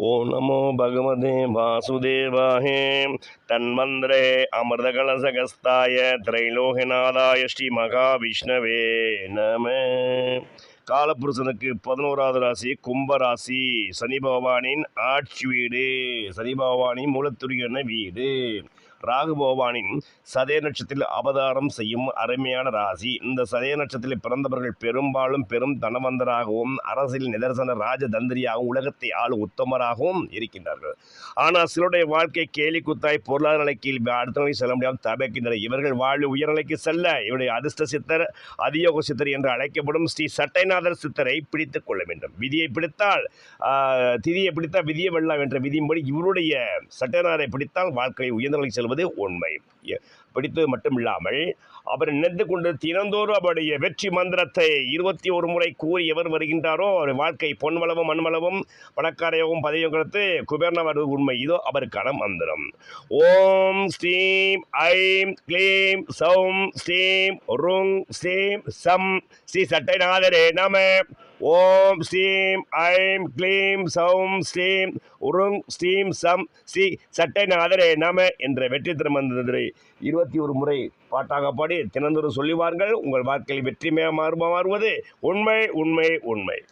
ஓம் நமோ பகவதே வாசுதேவாய. தன்வந்திரே அமிர்தகலசகஸ்தாய திரைலோகநாதாய ஸ்ரீ மகாவிஷ்ணவே நம. காலபுருஷனுக்கு பதினோராவது ராசி கும்பராசி சனி பகவானின் ஆட்சி வீடு. சனி பகவானின் மூலத்துரியன வீடு. ராகு பகவானின் சதய நட்சத்திரத்தில் அவதாரம் செய்யும் அருமையான ராசி. இந்த சதய நட்சத்திரத்தில் பிறந்தவர்கள் பெரும்பாலும் பெரும் தனவந்தராகவும் அரசியல் நிதர்சன ராஜதந்திரியாகவும் உலகத்தை ஆள் உத்தமராகவும் இருக்கின்றார்கள். ஆனால் சிலருடைய வாழ்க்கை கேலி குத்தாய் பொருளாதார நிலைக்கு அடுத்த நிலை செல்ல முடியாமல் தபக்கின்றனர். இவர்கள் வாழ்வு உயர்நிலைக்கு செல்ல இவருடைய அதிர்ஷ்ட சித்தர் அதியோக சித்தர் என்று அழைக்கப்படும் ஸ்ரீ சட்டைநாதர் சித்தரை பிடித்து கொள்ள வேண்டும். விதியை பிடித்தால் திதியை பிடித்தால் விதியை வெல்லாம் என்ற விதியின்படி இவருடைய சட்டனாரை பிடித்தால் வாழ்க்கையை உயர்ந்தவர்களுக்கு செல்வது உண்மை. பிடித்தது மட்டும் இல்லாமல் அவர் நினைத்து கொண்டு தினந்தோறும் அவருடைய வெற்றி மந்திரத்தை இருபத்தி ஒரு முறை கூறி எவர் வருகின்றாரோ அவர் வாழ்க்கை பொன்வளவும் மண்வளவும் பணக்காரையவும் பதவியும் கொடுத்து குபேர்ண உண்மை. இதோ அவருக்கான மந்திரம். ஓம் ஸ்ரீம் ஐம் க்ளீம் சௌம் ஸ்ரீம் ருங் ஸ்ரீம் சம் ஸ்ரீ சட்டைநாதரே நம. ஓம் ஸ்ரீம் ஐம் க்ளீம் சௌம் ஸ்ரீம் உருங் ஸ்ரீம் சம் ஸ்ரீ சட்டைநாதரே நம என்ற வெற்றி திருமந்திரை இருபத்தி ஒரு முறை பாட்டாக பாடி தினந்தோறும் சொல்லிவார்கள் உங்கள் வாழ்க்கையில் வெற்றிமய மாறுவது? உண்மை உண்மை உண்மை.